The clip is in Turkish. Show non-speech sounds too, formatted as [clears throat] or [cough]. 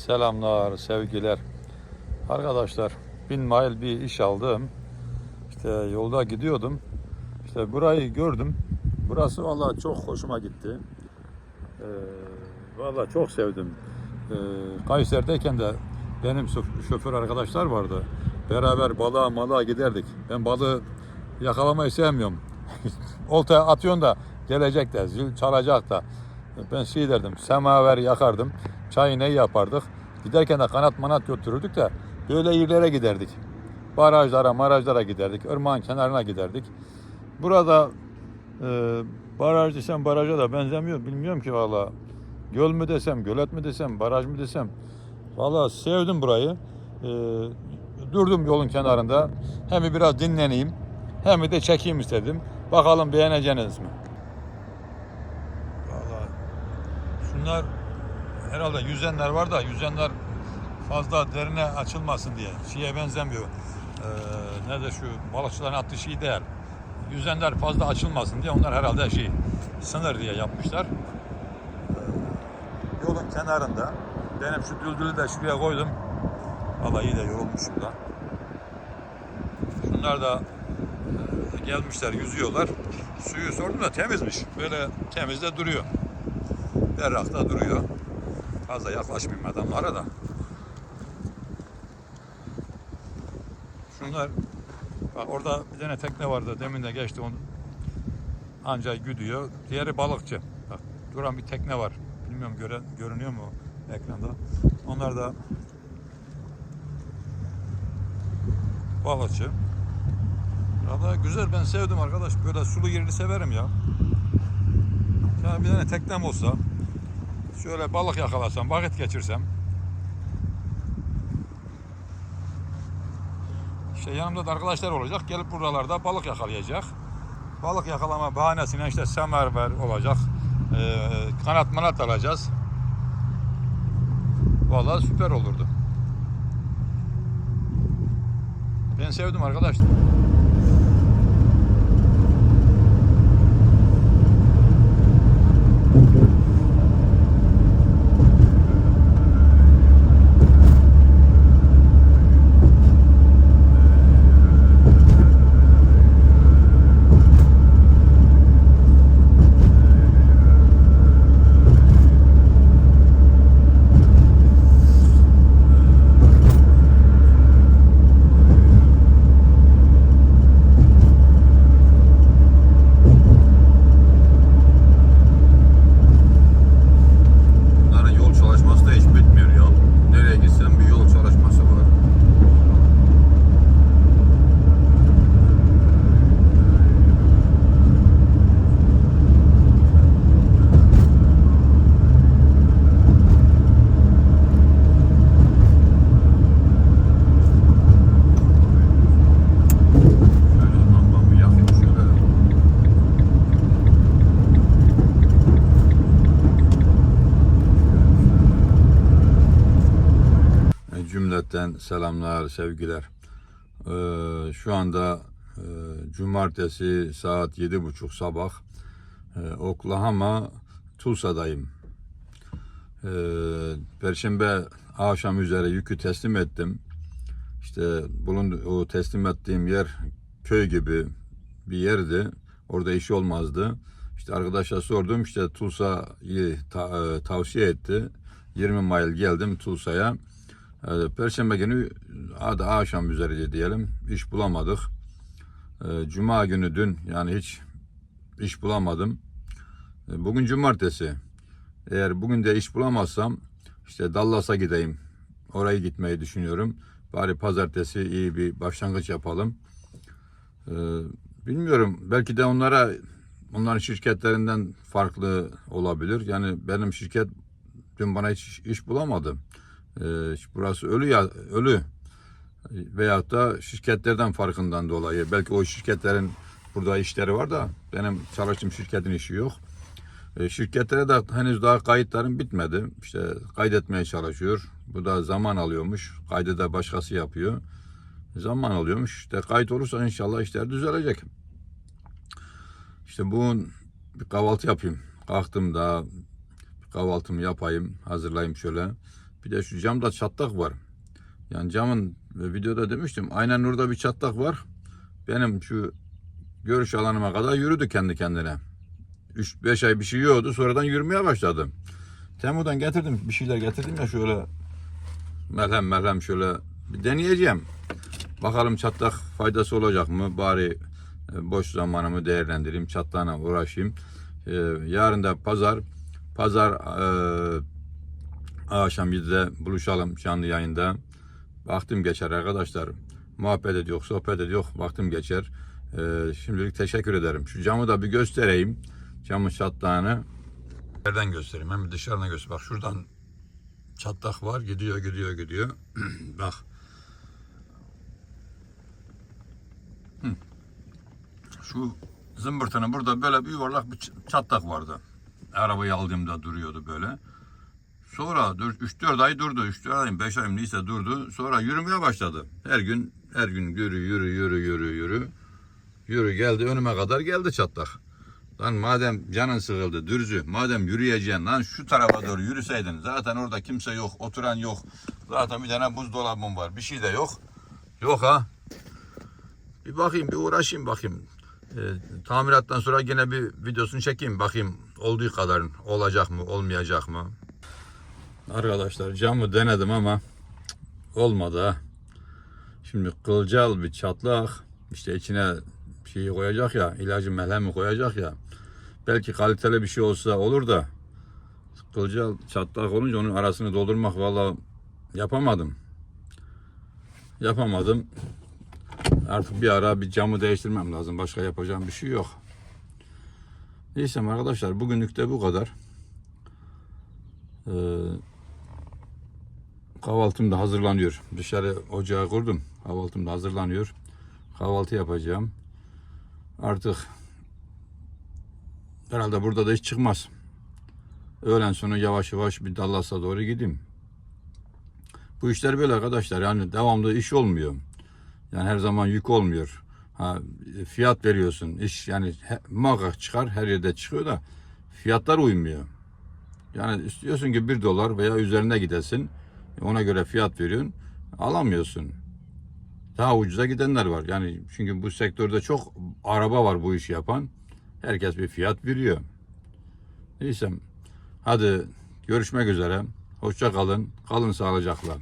Selamlar, sevgiler. Arkadaşlar, bin mile bir iş aldım. İşte yolda gidiyordum. İşte burayı gördüm. Burası vallahi çok hoşuma gitti. Ee, vallahi çok sevdim. Ee, Kayseri'deyken de benim şof- şoför arkadaşlar vardı. Beraber balığa malığa giderdik. Ben balığı yakalamayı sevmiyorum. [laughs] Oltaya atıyorsun da gelecek de, zil çalacak da. Ben şey derdim, semaver yakardım. Çay ne yapardık. Giderken de kanat manat götürürdük de böyle yerlere giderdik. Barajlara, marajlara giderdik. Irmağın kenarına giderdik. Burada e, baraj desem baraja da benzemiyor. Bilmiyorum ki valla. Göl mü desem, gölet mi desem, baraj mı desem. Valla sevdim burayı. E, durdum yolun kenarında. Hem biraz dinleneyim hem de çekeyim istedim. Bakalım beğeneceğiniz mi? Valla şunlar herhalde yüzenler var da yüzenler fazla derine açılmasın diye. Şeye benzemiyor. Ee, nerede şu balıkçıların attığı şey değil. Yüzenler fazla açılmasın diye onlar herhalde şey sınır diye yapmışlar. Ee, yolun kenarında benim şu düldülü de şuraya koydum. Valla iyi de yorulmuşum da. Şunlar da e, gelmişler yüzüyorlar. Suyu sordum da temizmiş. Böyle temizde duruyor. Berrakta duruyor. Fazla yaklaşmayayım adamlara da. Şunlar bak orada bir tane tekne vardı. Demin de geçti onu. Ancak güdüyor. Diğeri balıkçı. Bak duran bir tekne var. Bilmiyorum göre, görünüyor mu ekranda. Onlar da balıkçı. Valla güzel ben sevdim arkadaş. Böyle sulu yerini severim ya. Ya bir tane teknem olsa şöyle balık yakalasam, vakit geçirsem işte yanımda da arkadaşlar olacak. Gelip buralarda balık yakalayacak. Balık yakalama bahanesine işte semerver olacak. Ee, kanat manat alacağız. Vallahi süper olurdu. Ben sevdim arkadaşlar. Bunların yol çalışması da hiç bitmiyor ya. Nereye gitsen bir yol çalışması var. Şöyle lambamı yakayım şöyle. E, Cümleten selamlar, sevgiler. Ee, şu anda e, cumartesi saat yedi buçuk sabah e, Oklahoma Tulsa'dayım. Ee, Perşembe akşam üzere yükü teslim ettim. İşte bulun o teslim ettiğim yer köy gibi bir yerdi. Orada iş olmazdı. İşte arkadaşa sordum işte Tulsa'yı ta- e, tavsiye etti. 20 mile geldim Tulsa'ya. Perşembe günü adı akşam üzeriydi diyelim. İş bulamadık. Ee, Cuma günü dün yani hiç iş bulamadım. Ee, Bugün cumartesi. Eğer bugün de iş bulamazsam işte Dallas'a gideyim. Oraya gitmeyi düşünüyorum. Bari pazartesi iyi bir başlangıç yapalım. Ee, Bilmiyorum. Belki de onlara onların şirketlerinden farklı olabilir. Yani benim şirket dün bana hiç iş bulamadı. Ee, burası ölü ya ölü veyahut da şirketlerden farkından dolayı belki o şirketlerin burada işleri var da benim çalıştığım şirketin işi yok. Ee, şirketlere de henüz daha kayıtlarım bitmedi. İşte kaydetmeye çalışıyor. Bu da zaman alıyormuş. Kaydı da başkası yapıyor. Zaman alıyormuş. İşte kayıt olursa inşallah işler düzelecek. İşte bugün bir kahvaltı yapayım. Kalktım da kahvaltımı yapayım, hazırlayayım şöyle. Bir de şu camda çatlak var. Yani camın e, videoda demiştim. Aynen orada bir çatlak var. Benim şu görüş alanıma kadar yürüdü kendi kendine. 3-5 ay bir şey yiyordu. Sonradan yürümeye başladı. Temu'dan getirdim. Bir şeyler getirdim ya şöyle merhem merhem şöyle bir deneyeceğim. Bakalım çatlak faydası olacak mı? Bari e, boş zamanımı değerlendireyim. Çatlağına uğraşayım. E, yarın da pazar. Pazar akşam 7'de buluşalım canlı yayında. Vaktim geçer arkadaşlar. Muhabbet ediyor, sohbet ediyor. Vaktim geçer. E, şimdilik teşekkür ederim. Şu camı da bir göstereyim. Camın çatlağını. Nereden göstereyim? Hem dışarıdan göster. Bak şuradan çatlak var. Gidiyor, gidiyor, gidiyor. [clears throat] Bak. Şu zımbırtının burada böyle bir yuvarlak bir çatlak vardı. Arabayı aldığımda duruyordu böyle. Sonra 3-4 ay durdu. 3-4 ay, 5 ay neyse durdu. Sonra yürümeye başladı. Her gün her gün yürü yürü yürü yürü yürü. Yürü geldi önüme kadar geldi çatlak. Lan madem canın sıkıldı dürzü, madem yürüyeceksin lan şu tarafa doğru yürüseydin. Zaten orada kimse yok, oturan yok. Zaten bir tane buzdolabım var, bir şey de yok. Yok ha. Bir bakayım, bir uğraşayım bakayım. Ee, tamirattan sonra yine bir videosunu çekeyim bakayım olduğu kadar olacak mı, olmayacak mı? Arkadaşlar camı denedim ama olmadı. Şimdi kılcal bir çatlak işte içine şeyi koyacak ya ilacı melhemi koyacak ya belki kaliteli bir şey olsa olur da kılcal çatlak olunca onun arasını doldurmak valla yapamadım. Yapamadım. Artık bir ara bir camı değiştirmem lazım. Başka yapacağım bir şey yok. Neyse arkadaşlar bugünlük de bu kadar. Ee, kahvaltım da hazırlanıyor. Dışarı ocağı kurdum. Kahvaltım da hazırlanıyor. Kahvaltı yapacağım. Artık herhalde burada da hiç çıkmaz. Öğlen sonu yavaş yavaş bir Dallas'a doğru gideyim. Bu işler böyle arkadaşlar. Yani devamlı iş olmuyor. Yani her zaman yük olmuyor. Ha, fiyat veriyorsun. İş yani he, muhakkak çıkar. Her yerde çıkıyor da fiyatlar uymuyor. Yani istiyorsun ki bir dolar veya üzerine gidesin. Ona göre fiyat veriyorsun. Alamıyorsun. Daha ucuza gidenler var. Yani çünkü bu sektörde çok araba var bu işi yapan. Herkes bir fiyat veriyor. Neyse. Hadi görüşmek üzere. Hoşça kalın. Kalın sağlıcakla.